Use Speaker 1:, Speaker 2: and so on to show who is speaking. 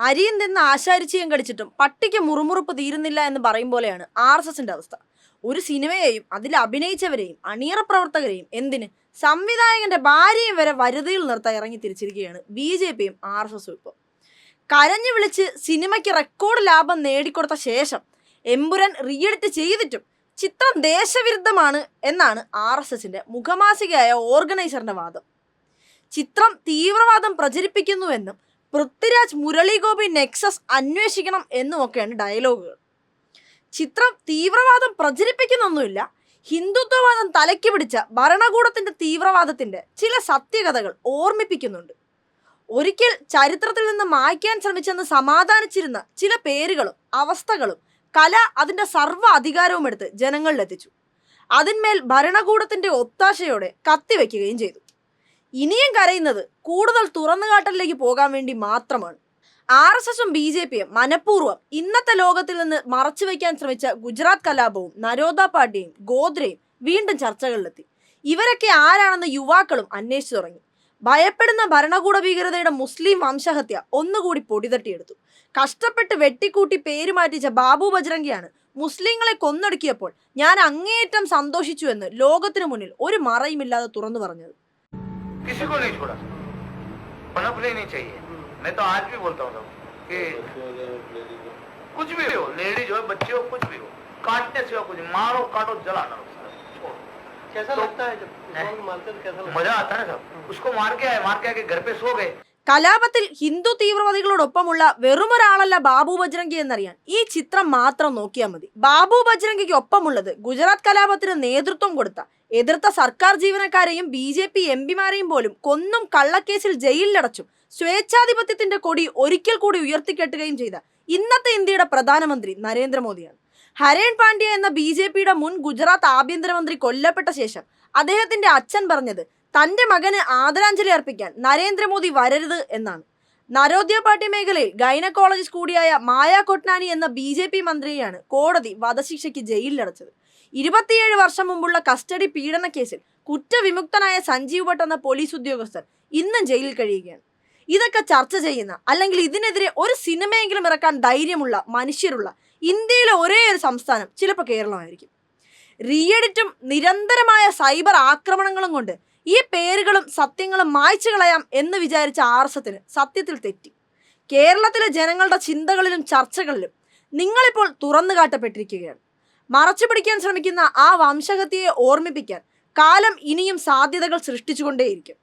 Speaker 1: അരിയും തിന്ന് ആശാരിച്ചയും കടിച്ചിട്ടും പട്ടിക്ക് മുറുമുറുപ്പ് തീരുന്നില്ല എന്ന് പറയും പോലെയാണ് ആർ എസ് എസിന്റെ അവസ്ഥ. ഒരു സിനിമയെയും അതിൽ അഭിനയിച്ചവരെയും അണിയറ പ്രവർത്തകരെയും എന്തിന് സംവിധായകന്റെ ഭാര്യയും വരെ വരുതിയിൽ നിർത്താൻ ഇറങ്ങി തിരിച്ചിരിക്കുകയാണ് ബി ജെ പിയും ആർ എസ് എസും ഇപ്പോൾ. കരഞ്ഞു വിളിച്ച് സിനിമയ്ക്ക് റെക്കോർഡ് ലാഭം നേടിക്കൊടുത്ത ശേഷം എമ്പുരൻ റീഎഡിറ്റ് ചെയ്തിട്ടും ചിത്രം ദേശവിരുദ്ധമാണ് എന്നാണ് ആർ എസ് എസിന്റെ മുഖമാസികയായ ഓർഗനൈസറിന്റെ വാദം. ചിത്രം തീവ്രവാദം പ്രചരിപ്പിക്കുന്നുവെന്നും പൃഥ്വിരാജ് മുരളീഗോപി നെക്സസ് അന്വേഷിക്കണം എന്നുമൊക്കെയാണ് ഡയലോഗുകൾ. ചിത്രം തീവ്രവാദം പ്രചരിപ്പിക്കുന്നൊന്നുമില്ല. ഹിന്ദുത്വവാദം തലയ്ക്ക് പിടിച്ച ഭരണകൂടത്തിന്റെ തീവ്രവാദത്തിന്റെ ചില സത്യകഥകൾ ഓർമ്മിപ്പിക്കുന്നുണ്ട്. ഒരിക്കൽ ചരിത്രത്തിൽ നിന്ന് മായ്ക്കാൻ ശ്രമിച്ചെന്ന് സമാധാനിച്ചിരുന്ന ചില പേരുകളും അവസ്ഥകളും കല അതിന്റെ സർവ അധികാരവും എടുത്ത് ജനങ്ങളിലെത്തിച്ചു. അതിന്മേൽ ഭരണകൂടത്തിന്റെ ഒത്താശയോടെ കത്തിവെക്കുകയും ചെയ്തു. ഇനിയും കരയുന്നത് കൂടുതൽ തുറന്നുകാട്ടലിലേക്ക് പോകാൻ വേണ്ടി മാത്രമാണ്. ആർ എസ് എസും ബി ജെ പിയും മനഃപൂർവം ഇന്നത്തെ ലോകത്തിൽ നിന്ന് മറച്ചുവെക്കാൻ ശ്രമിച്ച ഗുജറാത്ത് കലാപവും നരോദ പാട്ടിയും ഗോദ്രയും വീണ്ടും ചർച്ചകളിലെത്തി. ഇവരൊക്കെ ആരാണെന്ന് യുവാക്കളും അന്വേഷിച്ചു തുടങ്ങി. ഭയപ്പെടുന്ന ഭരണകൂട ഭീകരതയുടെ മുസ്ലിം വംശഹത്യ ഒന്നുകൂടി പൊടിതട്ടിയെടുത്തു. കഷ്ടപ്പെട്ട് വെട്ടിക്കൂട്ടി പേരുമാറ്റിച്ച ബാബു ബജ്രംഗിയാണ് മുസ്ലിങ്ങളെ കൊന്നൊടുക്കിയപ്പോൾ ഞാൻ അങ്ങേയറ്റം സന്തോഷിച്ചു എന്ന് ലോകത്തിനു മുന്നിൽ ഒരു മറയുമില്ലാതെ തുറന്നു പറഞ്ഞത്.
Speaker 2: किसी को नहीं छोड़ा। पनपने लेनी चाहिए। मैं तो आज भी बोलता हूँ सब कि कुछ भी हो लेडीज़ हो बच्चे हो कुछ भी हो काटने से हो कुछ मारो काटो जलाना
Speaker 3: कैसा
Speaker 2: तो-
Speaker 3: लगता है जब तो कैसा लगता
Speaker 2: मज़ा आता है ना सब। उसको मार के आए मार के आके घर पे सो गए।
Speaker 1: കലാപത്തിൽ ഹിന്ദു തീവ്രവാദികളോടൊപ്പമുള്ള വെറുമൊരാളല്ല ബാബു ബജ്രംഗി എന്നറിയാൻ ഈ ചിത്രം മാത്രം നോക്കിയാൽ മതി. ബാബു ബജ്രംഗിക്ക് ഒപ്പമുള്ളത് ഗുജറാത്ത് കലാപത്തിന് നേതൃത്വം കൊടുത്ത എതിർത്ത സർക്കാർ ജീവനക്കാരെയും ബി ജെ പി എം പിമാരെയും പോലും കൊന്നും കള്ളക്കേസിൽ ജയിലിലടച്ചും സ്വേച്ഛാധിപത്യത്തിന്റെ കൊടി ഒരിക്കൽ കൂടി ഉയർത്തിക്കെട്ടുകയും ചെയ്ത ഇന്നത്തെ ഇന്ത്യയുടെ പ്രധാനമന്ത്രി നരേന്ദ്രമോദിയാണ്. ഹരേൺ പാണ്ഡ്യ എന്ന ബി ജെ പിയുടെ മുൻ ഗുജറാത്ത് ആഭ്യന്തരമന്ത്രി കൊല്ലപ്പെട്ട ശേഷം അദ്ദേഹത്തിന്റെ അച്ഛൻ പറഞ്ഞത് തന്റെ മകന് ആദരാഞ്ജലി അർപ്പിക്കാൻ നരേന്ദ്രമോദി വരരുത് എന്നാണ്. നരോദ്യ പാർട്ടി മേഖലയിൽ ഗൈനക്കോളജിസ്റ്റ് കൂടിയായ മായ കൊട്നാനി എന്ന ബി ജെ പി മന്ത്രിയെയാണ് കോടതി വധശിക്ഷയ്ക്ക് ജയിലിലടച്ചത്. ഇരുപത്തിയേഴ് വർഷം മുമ്പുള്ള കസ്റ്റഡി പീഡന കേസിൽ കുറ്റവിമുക്തനായ സഞ്ജീവ് ഭട്ട് എന്ന പോലീസ് ഉദ്യോഗസ്ഥൻ ഇന്നും ജയിലിൽ കഴിയുകയാണ്. ഇതൊക്കെ ചർച്ച ചെയ്യുന്ന അല്ലെങ്കിൽ ഇതിനെതിരെ ഒരു സിനിമയെങ്കിലും ഇറക്കാൻ ധൈര്യമുള്ള മനുഷ്യരുള്ള ഇന്ത്യയിലെ ഒരേ ഒരു സംസ്ഥാനം ചിലപ്പോൾ കേരളമായിരിക്കും. റീഎഡിറ്റും നിരന്തരമായ സൈബർ ആക്രമണങ്ങളും കൊണ്ട് ഈ പേരുകളും സത്യങ്ങളും മായ്ച്ചു കളയാം എന്ന് വിചാരിച്ച ആർ എസ് സത്യത്തിൽ തെറ്റി. കേരളത്തിലെ ജനങ്ങളുടെ ചിന്തകളിലും ചർച്ചകളിലും നിങ്ങളിപ്പോൾ തുറന്നു കാട്ടപ്പെട്ടിരിക്കുകയാണ്. മറച്ചു പിടിക്കാൻ ശ്രമിക്കുന്ന ആ വംശഹത്യയെ ഓർമ്മിപ്പിക്കാൻ കാലം ഇനിയും സാധ്യതകൾ സൃഷ്ടിച്ചുകൊണ്ടേയിരിക്കും.